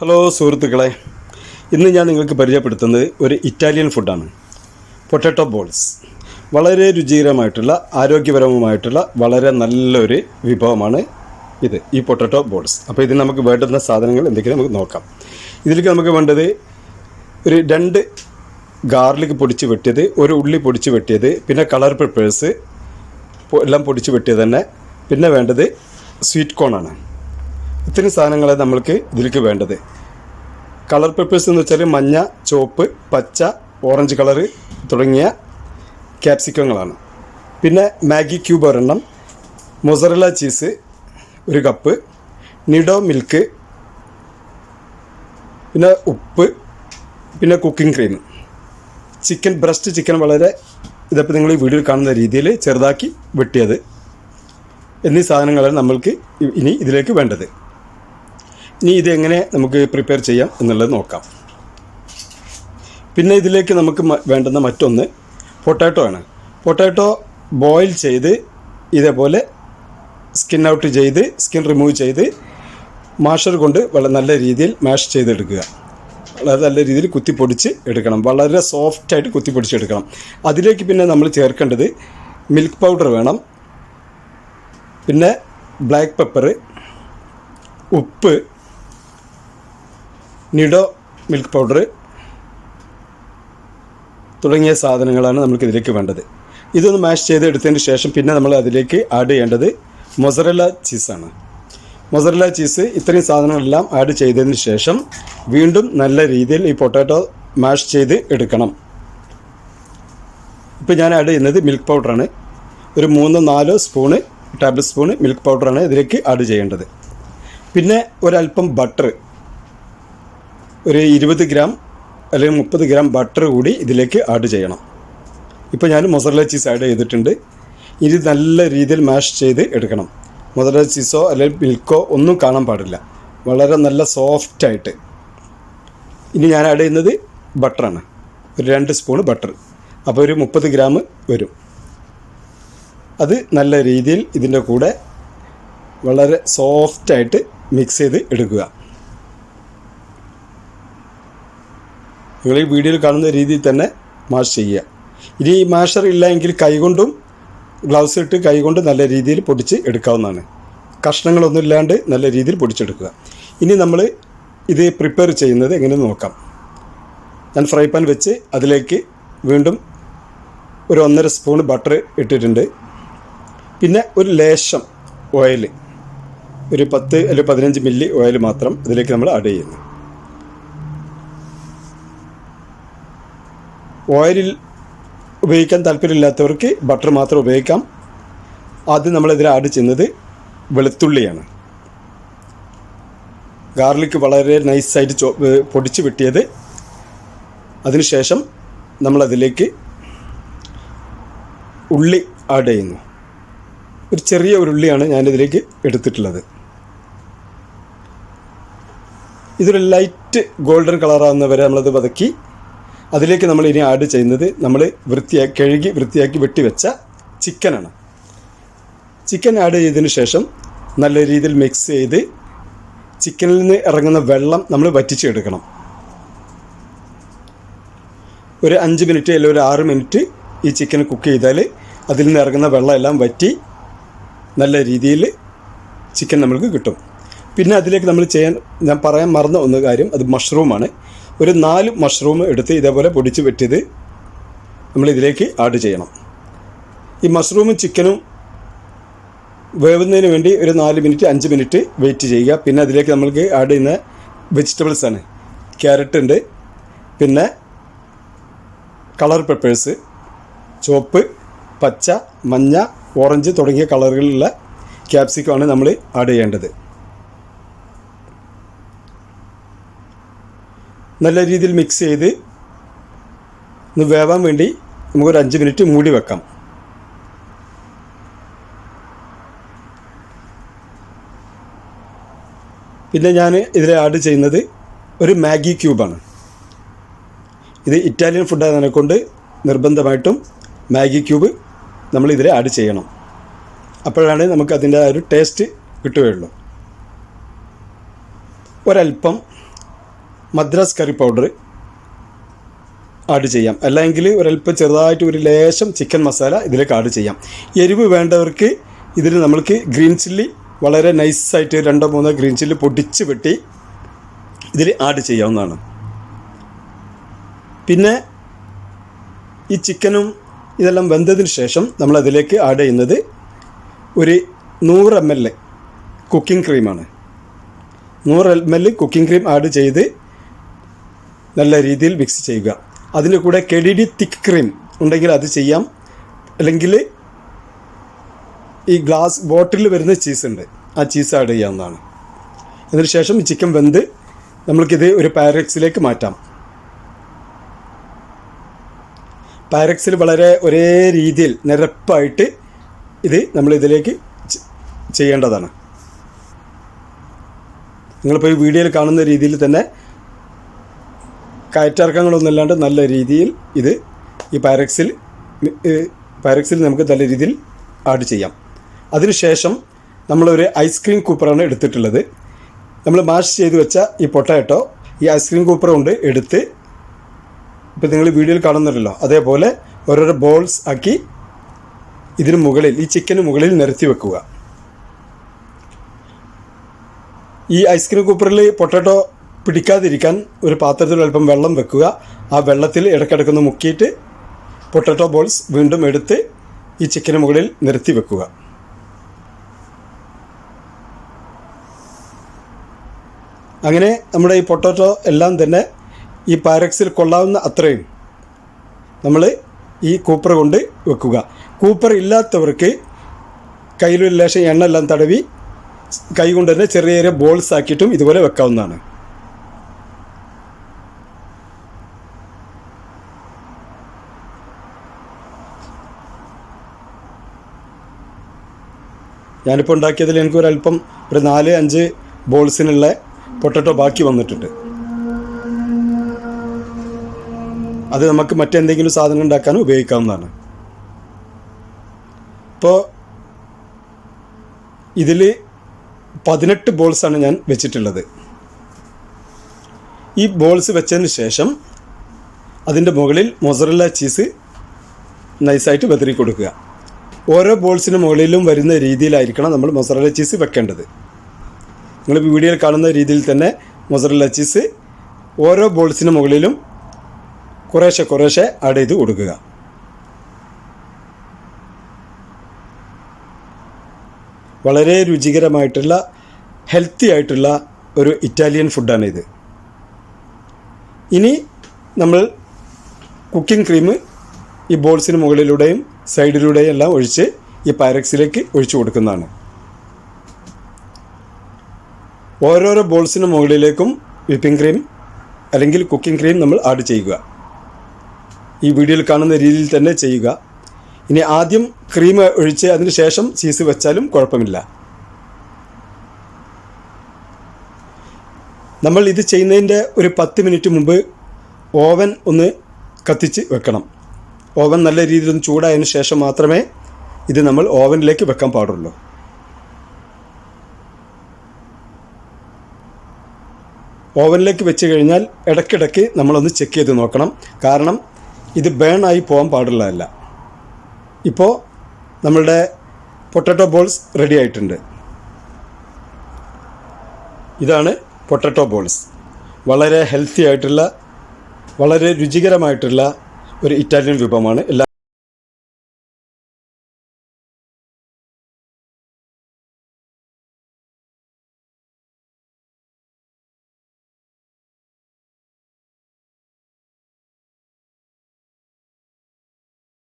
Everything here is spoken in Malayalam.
ഹലോ സുഹൃത്തുക്കളെ. ഇന്ന് ഞാൻ നിങ്ങൾക്ക് പരിചയപ്പെടുത്തുന്നത് ഒരു ഇറ്റാലിയൻ ഫുഡാണ് പൊട്ടാറ്റോ ബോൾസ് വളരെ രുചികരമായിട്ടുള്ള ആരോഗ്യപരവുമായിട്ടുള്ള വളരെ നല്ലൊരു വിഭവമാണ് ഇത് ഈ പൊട്ടാറ്റോ ബോൾസ് അപ്പോൾ ഇതിന് നമുക്ക് വേണ്ടുന്ന സാധനങ്ങൾ എന്തൊക്കെയാണ് നമുക്ക് നോക്കാം. ഇതിലേക്ക് നമുക്ക് വേണ്ടത് ഒരു രണ്ട് ഗാർലിക് പൊടിച്ച് വെട്ടിയത് ഒരു ഉള്ളി പൊടിച്ച് വെട്ടിയത് പിന്നെ കളർ പെപ്പേഴ്സ് എല്ലാം പൊടിച്ച് വെട്ടിയത് തന്നെ. പിന്നെ വേണ്ടത് സ്വീറ്റ് കോണാണ് ഇത്രയും സാധനങ്ങളെ നമ്മൾക്ക് ഇതിലേക്ക് വേണ്ടത്. കളർ പെപ്പേഴ്സ് എന്ന് വെച്ചാൽ മഞ്ഞ ചുവപ്പ് പച്ച ഓറഞ്ച് കളറ് തുടങ്ങിയ ക്യാപ്സിക്കങ്ങളാണ് പിന്നെ മാഗി ക്യൂബ് ഒരെണ്ണം മൊസറല ചീസ് ഒരു കപ്പ് നിഡോ മിൽക്ക് പിന്നെ ഉപ്പ് പിന്നെ cooking cream chicken breast chicken വളരെ ഇതപ്പോൾ നിങ്ങൾ ഈ വീഡിയോയിൽ കാണുന്ന രീതിയിൽ ചെറുതാക്കി വെട്ടിയത്. എന്നീ സാധനങ്ങളാണ് നമ്മൾക്ക് ഇനി ഇതിലേക്ക് വേണ്ടത്. ഇനി ഇതെങ്ങനെ നമുക്ക് പ്രിപ്പയർ ചെയ്യാം എന്നുള്ളത് നോക്കാം. പിന്നെ ഇതിലേക്ക് നമുക്ക് വേണ്ടുന്ന മറ്റൊന്ന് പൊട്ടാറ്റോ ആണ്. പൊട്ടാറ്റോ ബോയിൽ ചെയ്ത് ഇതേപോലെ സ്കിൻ ഔട്ട് ചെയ്ത് സ്കിൻ റിമൂവ് ചെയ്ത് മാഷർ കൊണ്ട് വളരെ നല്ല രീതിയിൽ മാഷ് ചെയ്തെടുക്കുക. വളരെ നല്ല രീതിയിൽ കുത്തിപ്പൊടിച്ച് എടുക്കണം. വളരെ സോഫ്റ്റായിട്ട് കുത്തിപ്പൊടിച്ചെടുക്കണം അതിലേക്ക് പിന്നെ നമ്മൾ ചേർക്കേണ്ടത് മിൽക്ക് പൗഡർ വേണം. പിന്നെ ബ്ലാക്ക് പെപ്പർ ഉപ്പ് നിഡോ മിൽക്ക് പൗഡർ തുടങ്ങിയ സാധനങ്ങളാണ് നമുക്ക് ഇതിലേക്ക് വേണ്ടത്. ഇതൊന്ന് മാഷ് ചെയ്ത് എടുത്തതിന് ശേഷം പിന്നെ നമ്മൾ അതിലേക്ക് ആഡ് ചെയ്യേണ്ടത് മൊസറല്ല ചീസാണ് മൊസറല്ല ചീസ് ഇത്രയും സാധനങ്ങളെല്ലാം ആഡ് ചെയ്തതിന് ശേഷം വീണ്ടും നല്ല രീതിയിൽ ഈ പൊട്ടാറ്റോ മാഷ് ചെയ്ത് എടുക്കണം. ഇപ്പോൾ ഞാൻ ആഡ് ചെയ്യുന്നത് മിൽക്ക് പൗഡറാണ് ഒരു മൂന്നോ നാലോ സ്പൂണ് ടേബിൾ സ്പൂണ് മിൽക്ക് പൗഡറാണ് ഇതിലേക്ക് ആഡ് ചെയ്യേണ്ടത്. പിന്നെ ഒരല്പം ബട്ടർ ഒരു ഇരുപത് ഗ്രാം അല്ലെങ്കിൽ മുപ്പത് ഗ്രാം ബട്ടർ കൂടി ഇതിലേക്ക് ആഡ് ചെയ്യണം. ഇപ്പോൾ ഞാൻ മൊസറല ചീസ് ആഡ് ചെയ്തിട്ടുണ്ട്. ഇത് നല്ല രീതിയിൽ മാഷ് ചെയ്ത് എടുക്കണം. മൊസറല ചീസോ അല്ലെങ്കിൽ മിൽക്കോ ഒന്നും കാണാൻ പാടില്ല. വളരെ നല്ല സോഫ്റ്റായിട്ട് ഇനി ഞാൻ ആഡ് ചെയ്യുന്നത് ബട്ടറാണ് ഒരു രണ്ട് സ്പൂൺ ബട്ടർ. അപ്പോൾ ഒരു മുപ്പത് ഗ്രാം വരും. അത് നല്ല രീതിയിൽ ഇതിന്റെ കൂടെ വളരെ സോഫ്റ്റായിട്ട് മിക്സ് ചെയ്ത് എടുക്കുക. നിങ്ങൾ ഈ വീഡിയോയിൽ കാണുന്ന രീതിയിൽ തന്നെ മാഷ് ചെയ്യുക. ഇനി ഈ മാഷർ ഇല്ല എങ്കിൽ കൈകൊണ്ടും ഗ്ലൗസ് ഇട്ട് കൈകൊണ്ട് നല്ല രീതിയിൽ പൊടിച്ച് എടുക്കാവുന്നതാണ്. കഷ്ണങ്ങളൊന്നും ഇല്ലാണ്ട് നല്ല രീതിയിൽ പൊടിച്ചെടുക്കുക. ഇനി നമ്മൾ ഇത് പ്രിപ്പയർ ചെയ്യുന്നത് എങ്ങനെ നോക്കാം. ഞാൻ ഫ്രൈ പാൻ വെച്ച് അതിലേക്ക് വീണ്ടും ഒരു ഒന്നര സ്പൂൺ ബട്ടർ ഇട്ടിട്ടുണ്ട്. പിന്നെ ഒരു ലേശം ഓയിൽ ഒരു പത്ത് അല്ലെങ്കിൽ പതിനഞ്ച് മില്ലി ഓയിൽ മാത്രം ഇതിലേക്ക് നമ്മൾ ആഡ് ചെയ്യുന്നു. ഓയിലിൽ ഉപയോഗിക്കാൻ താല്പര്യമില്ലാത്തവർക്ക് ബട്ടർ മാത്രം ഉപയോഗിക്കാം. ആദ്യം നമ്മളിതിൽ ആഡ് ചെയ്യുന്നത് വെളുത്തുള്ളിയാണ്. ഗാർലിക് വളരെ നൈസായിട്ട് ചോ പൊടിച്ച് വെട്ടിയത്. അതിനുശേഷം നമ്മളതിലേക്ക് ഉള്ളി ആഡ് ചെയ്യുന്നു. ഒരു ചെറിയ ഒരു ഉള്ളിയാണ് ഞാനിതിലേക്ക് എടുത്തിട്ടുള്ളത്. ഇതൊരു ലൈറ്റ് ഗോൾഡൻ കളറാകുന്ന വരെ നമ്മളത് വതക്കി അതിലേക്ക് നമ്മൾ ഇനി ആഡ് ചെയ്യുന്നത് നമ്മൾ വൃത്തിയാക്കി കഴുകി വൃത്തിയാക്കി വെട്ടിവെച്ച ചിക്കനാണ് ചിക്കൻ ആഡ് ചെയ്തതിന് ശേഷം നല്ല രീതിയിൽ മിക്സ് ചെയ്ത് ചിക്കനിൽ നിന്ന് ഇറങ്ങുന്ന വെള്ളം നമ്മൾ വറ്റിച്ചെടുക്കണം ഒരു അഞ്ച് മിനിറ്റ് അല്ലെങ്കിൽ ഒരു ആറ് മിനിറ്റ് ഈ ചിക്കൻ കുക്ക് ചെയ്താൽ അതിൽ നിന്ന് ഇറങ്ങുന്ന വെള്ളം എല്ലാം വറ്റി നല്ല രീതിയിൽ ചിക്കൻ നമ്മൾക്ക് കിട്ടും. പിന്നെ അതിലേക്ക് നമ്മൾ ചെയ്യാൻ ഞാൻ പറയാൻ മറന്ന ഒന്ന് കാര്യം അത് മഷ്റൂമാണ് ഒരു നാല് മഷ്റൂം എടുത്ത് ഇതേപോലെ പൊടിച്ച് വെട്ടിയത് നമ്മൾ ഇതിലേക്ക് ആഡ് ചെയ്യണം. ഈ മഷ്റൂമും ചിക്കനും വേവുന്നതിന് വേണ്ടി ഒരു നാല് മിനിറ്റ് അഞ്ച് മിനിറ്റ് വെയിറ്റ് ചെയ്യുക. പിന്നെ അതിലേക്ക് നമ്മൾക്ക് ആഡ് ചെയ്യുന്ന വെജിറ്റബിൾസ് ആണ്. ക്യാരറ്റ് ഉണ്ട്. പിന്നെ കളർ പെപ്പേഴ്സ് ചുവപ്പ് പച്ച മഞ്ഞ ഓറഞ്ച് തുടങ്ങിയ കളറുകളിലുള്ള ക്യാപ്സിക്കമാണ് നമ്മൾ ആഡ് ചെയ്യേണ്ടത്. നല്ല രീതിയിൽ മിക്സ് ചെയ്ത് ഒന്ന് വേവാൻ വേണ്ടി നമുക്കൊരു അഞ്ച് മിനിറ്റ് മൂടി വെക്കാം. പിന്നെ ഞാൻ ഇതിൽ ആഡ് ചെയ്യുന്നത് ഒരു മാഗി ക്യൂബാണ് ഇത് ഇറ്റാലിയൻ ഫുഡായതിനെ കൊണ്ട് നിർബന്ധമായിട്ടും മാഗി ക്യൂബ് നമ്മൾ ഇതിൽ ആഡ് ചെയ്യണം. അപ്പോഴാണ് നമുക്ക് അതിന്റെ ആ ഒരു ടേസ്റ്റ് കിട്ടുകയുള്ളൂ. ഒരല്പം മദ്രാസ് കറി പൗഡർ ആഡ് ചെയ്യാം. അല്ലെങ്കിൽ ഒരല്പം ചെറുതായിട്ട് ഒരു ലേശം ചിക്കൻ മസാല ഇതിലേക്ക് ആഡ് ചെയ്യാം. എരിവ് വേണ്ടവർക്ക് ഇതിൽ നമ്മൾക്ക് ഗ്രീൻ ചില്ലി വളരെ നൈസായിട്ട് രണ്ടോ മൂന്നോ ഗ്രീൻ ചില്ലി പൊടിച്ച് വെട്ടി ഇതിൽ ആഡ് ചെയ്യാവുന്നതാണ്. പിന്നെ ഈ ചിക്കനും ഇതെല്ലാം വെന്തതിന് ശേഷം നമ്മൾ അതിലേക്ക് ആഡ് ചെയ്യുന്നത് ഒരു നൂറ് എം എൽ കുക്കിംഗ് ക്രീമാണ് നൂറ് M L cooking cream add ചെയ്ത് നല്ല രീതിയിൽ മിക്സ് ചെയ്യുക. അതിന്റെ കൂടെ കെഡിഡി തിക്ക് ക്രീം ഉണ്ടെങ്കിൽ അത് ചെയ്യാം. അല്ലെങ്കിൽ ഈ ഗ്ലാസ് ബോട്ടിൽ വരുന്ന ചീസ് ഉണ്ട്. ആ ചീസ് ആഡ് ചെയ്യാവുന്നതാണ്. അതിന് ശേഷം ചിക്കൻ വെന്ത് നമ്മൾക്കിത് ഒരു പാരക്സിലേക്ക് മാറ്റാം. പാരക്സിൽ വളരെ ഒരേ രീതിയിൽ നിരപ്പായിട്ട് ഇത് നമ്മൾ ഇതിലേക്ക് ചെയ്യേണ്ടതാണ്. നിങ്ങളിപ്പോൾ ഈ വീഡിയോയിൽ കാണുന്ന രീതിയിൽ തന്നെ കയറ്റിറക്കങ്ങളൊന്നും ഇല്ലാണ്ട് നല്ല രീതിയിൽ ഇത് ഈ പാരക്സിൽ പാരക്സിൽ നമുക്ക് നല്ല രീതിയിൽ ആഡ് ചെയ്യാം. അതിനുശേഷം നമ്മളൊരു ഐസ്ക്രീം കൂപ്പറാണ് എടുത്തിട്ടുള്ളത്. നമ്മൾ മാഷ് ചെയ്ത് വെച്ച ഈ പൊട്ടാറ്റോ ഈ ഐസ്ക്രീം കൂപ്പർ കൊണ്ട് എടുത്ത് ഇപ്പോൾ നിങ്ങൾ വീഡിയോയിൽ കാണുന്നുണ്ടല്ലോ അതേപോലെ ഓരോരോ ബോൾസ് ആക്കി ഇതിന് മുകളിൽ ഈ ചിക്കന് മുകളിൽ നിരത്തി വെക്കുക. ഈ ഐസ്ക്രീം കൂപ്പറിൽ പൊട്ടാറ്റോ പിടിക്കാതിരിക്കാൻ ഒരു പാത്രത്തിൽ അല്പം വെള്ളം വെക്കുക. ആ വെള്ളത്തിൽ ഇടയ്ക്കിടയ്ക്കൊന്ന് മുക്കിയിട്ട് പൊട്ടറ്റോ ബോൾസ് വീണ്ടും എടുത്ത് ഈ ചിക്കന് മുകളിൽ നിരത്തി വെക്കുക. അങ്ങനെ നമ്മുടെ ഈ പൊട്ടറ്റോ എല്ലാം തന്നെ ഈ പാരക്സിൽ കൊള്ളാവുന്ന അത്രയും നമ്മൾ ഈ കൂപ്പർ കൊണ്ട് വെക്കുക. കൂപ്പർ ഇല്ലാത്തവർക്ക് കയ്യിലൊരു ലേശം എണ്ണ എല്ലാം തടവി കൈ കൊണ്ട് തന്നെ ചെറിയ ചെറിയ ബോൾസ് ആക്കിയിട്ടും ഇതുപോലെ വെക്കാവുന്നതാണ്. ഞാനിപ്പോൾ ഉണ്ടാക്കിയതിൽ എനിക്കൊരല്പം ഒരു നാല് അഞ്ച് ബോൾസിനുള്ള പൊട്ടറ്റോ ബാക്കി വന്നിട്ടുണ്ട്. അത് നമുക്ക് മറ്റെന്തെങ്കിലും സാധനം ഉണ്ടാക്കാൻ ഉപയോഗിക്കാവുന്നതാണ്. ഇപ്പോൾ ഇതിൽ പതിനെട്ട് ബോൾസാണ് ഞാൻ വെച്ചിട്ടുള്ളത്. ഈ ബോൾസ് വെച്ചതിന് ശേഷം അതിന്റെ മുകളിൽ മൊസറല്ല ചീസ് നൈസായിട്ട് വെതറി കൊടുക്കുക ഓരോ ബോൾസിന് മുകളിലും വരുന്ന രീതിയിലായിരിക്കണം നമ്മൾ മൊസറല്ല ചീസ് വെക്കേണ്ടത്. നിങ്ങൾ വീഡിയോയിൽ കാണുന്ന രീതിയിൽ തന്നെ മൊസറല്ല ചീസ് ഓരോ ബോൾസിന് മുകളിലും കുറേശ്ശെ കുറേശ്ശെ ആഡ് ചെയ്ത് കൊടുക്കുക. വളരെ രുചികരമായിട്ടുള്ള ഹെൽത്തി ആയിട്ടുള്ള ഒരു ഇറ്റാലിയൻ ഫുഡാണിത് ഇനി നമ്മൾ കുക്കിംഗ് ക്രീം ഈ ബോൾസിന് മുകളിലൂടെയും സൈഡിലൂടെയും എല്ലാം ഒഴിച്ച് ഈ പാരക്സിലേക്ക് ഒഴിച്ചു കൊടുക്കുന്നതാണ്. ഓരോരോ ബോൾസിന് മുകളിലേക്കും വിപ്പിംഗ് ക്രീം അല്ലെങ്കിൽ കുക്കിംഗ് ക്രീം നമ്മൾ ആഡ് ചെയ്യുക. ഈ വീഡിയോയിൽ കാണുന്ന രീതിയിൽ തന്നെ ചെയ്യുക. ഇനി ആദ്യം ക്രീം ഒഴിച്ച് അതിന് ശേഷം ചീസ് വെച്ചാലും കുഴപ്പമില്ല. നമ്മൾ ഇത് ചെയ്യുന്നതിന്റെ ഒരു പത്ത് മിനിറ്റ് മുമ്പ് ഓവൻ ഒന്ന് കത്തിച്ച് വെക്കണം. ഓവൻ നല്ല രീതിയിൽ ഒന്ന് ചൂടായതിനു ശേഷം മാത്രമേ ഇത് നമ്മൾ ഓവനിലേക്ക് വെക്കാൻ പാടുള്ളൂ. ഓവനിലേക്ക് വെച്ച് കഴിഞ്ഞാൽ ഇടയ്ക്കിടയ്ക്ക് നമ്മളൊന്ന് ചെക്ക് ചെയ്ത് നോക്കണം. കാരണം ഇത് ബേൺ ആയി പോകാൻ പാടുള്ളതല്ല. ഇപ്പോൾ നമ്മളുടെ പൊട്ടറ്റോ ബോൾസ് റെഡി ആയിട്ടുണ്ട്. ഇതാണ് പൊട്ടറ്റോ ബോൾസ്. വളരെ ഹെൽത്തി ആയിട്ടുള്ള വളരെ രുചികരമായിട്ടുള്ള ഒരു ഇറ്റാലിയൻ വിഭവമാണ്. എല്ലാ